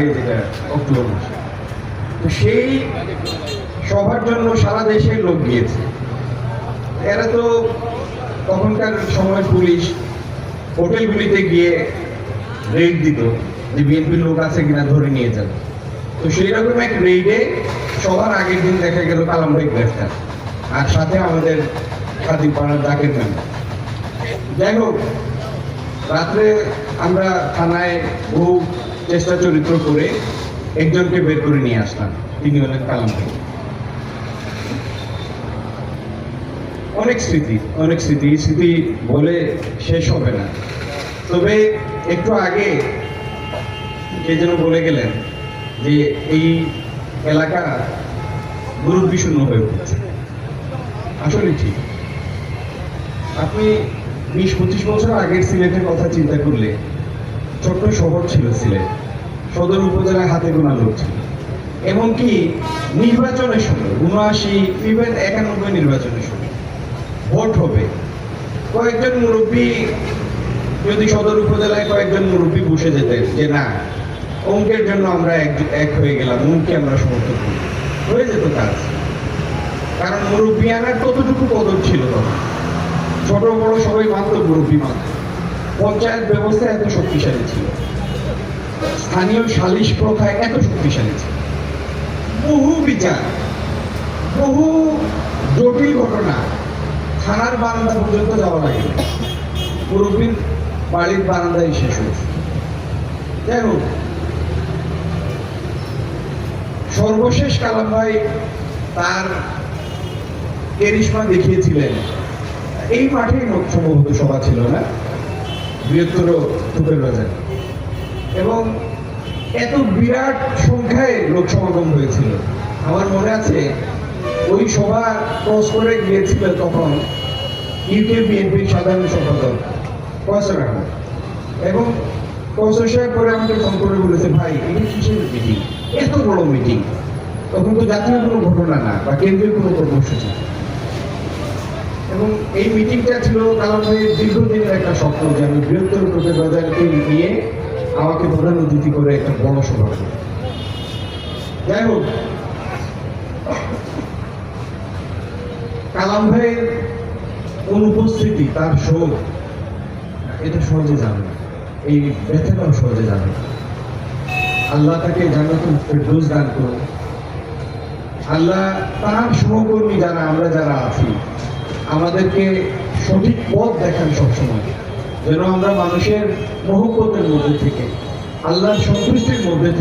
আগে যেটা অক্টোবর মাসে। তো সেই সবার জন্য সারা দেশের লোক গিয়েছে। এরা তো তখনকার সময় পুলিশ হোটেলগুলিতে গিয়ে রেড দিত যে বিএনপির লোক আছে কিনা ধরে নিয়ে যাবে তো সেই রকম এক রেডে সবার আগের দিন দেখা গেল কালাম ভাই গ্রেফতার। আর সাথে আমাদের খাদিম পাড়ার ডাকের ম্যাম যাই হোক, রাত্রে আমরা থানায় বহু চেষ্টা চরিত্র করে একজনকে বের করে নিয়ে আসলাম। তিনি হলেন কালাম অনেক স্মৃতি অনেক স্মৃতি। স্মৃতি বলে শেষ হবে না। তবে একটু আগে কে যেন বলে গেলেন যে এই এলাকা শূন্য হয়ে উঠেছে। আসলে ঠিক। আপনি বিশ পঁচিশ বছর আগের সিলেটের কথা চিন্তা করলে ছোট্ট শহর ছিল সিলেট। সদর উপজেলায় হাতে গোনা লোক ছিল। এমনকি নির্বাচনের সময়, উনআশি ইভেন একানব্বই নির্বাচনের সময় ভোট হবে। কয়েকজন মুরব্বী যদি সদর উপজেলায় কয়েকজন মুরব্বী বসে যেতেন যে না অঙ্কের জন্য আমরা এক এক হয়ে গেলাম অঙ্কে আমরা সমর্থন করি হয়ে যেত কাজ। কারণ মুরব্বী আনার কতটুকু কদর ছিল তখন? ছোট বড় সবাই মাত্র মুরব্বী মাত্র। পঞ্চায়েত ব্যবস্থা এত শক্তিশালী ছিল। স্থানীয় সালিশ প্রথা এত শক্তিশালী ছিল। বহু বিচার, বহু জটিল ঘটনা থানার বারান্দা পর্যন্ত যাওয়া লাগে। মুরব্বীর বাড়ির বারান্দায় শেষ হয়েছে। যাই হোক, সর্বশেষ কালাম ভাই তার কেরিশমা দেখিয়েছিলেন। এই মাঠেই সম্ভবত সভা ছিল না? বৃহত্তর টুপের বাজার। এবং এত বিরাট সংখ্যায় লোক সমাগম হয়েছিল। আমার মনে আছে, ওই সভা ক্রস করে গিয়েছিল তখন ইউকে বিএনপির সাধারণ সম্পাদক কয়সর আহমদ। এবং কয়সর সাহেব করে আমাকে ফোন করে বলেছে, ভাই, এটা কিসের মিটিং? এত বড় মিটিং। তখন তো জাতীয় কোনো ঘটনা না, বা কেন্দ্রীয় কোনো কর্মসূচি। এবং এই মিটিংটা ছিল কালাম দীর্ঘদিনের একটা স্বপ্ন যে আমি বৃহত্তর প্রচার বাজারকে নিয়ে আমাকে প্রধান অতিথি করে একটা বড় সভা যাই হোক, কালাম ভাইয়ের অনুপস্থিতি, তার শোক, এটা সহজে যাবে না। এই ব্যথাটাও সহজে যাবে না। আল্লাহ তাকে জান্নাতুল ফেরদৌস দান করুন। আল্লাহ তার সহকর্মী যারা, আমরা যারা আছি আমাদেরকে সঠিক পথ দেখান সবসময়, যেন আমরা মানুষের মহব্বতের মধ্যে থেকে, আল্লাহর সন্তুষ্টির মধ্যে থেকে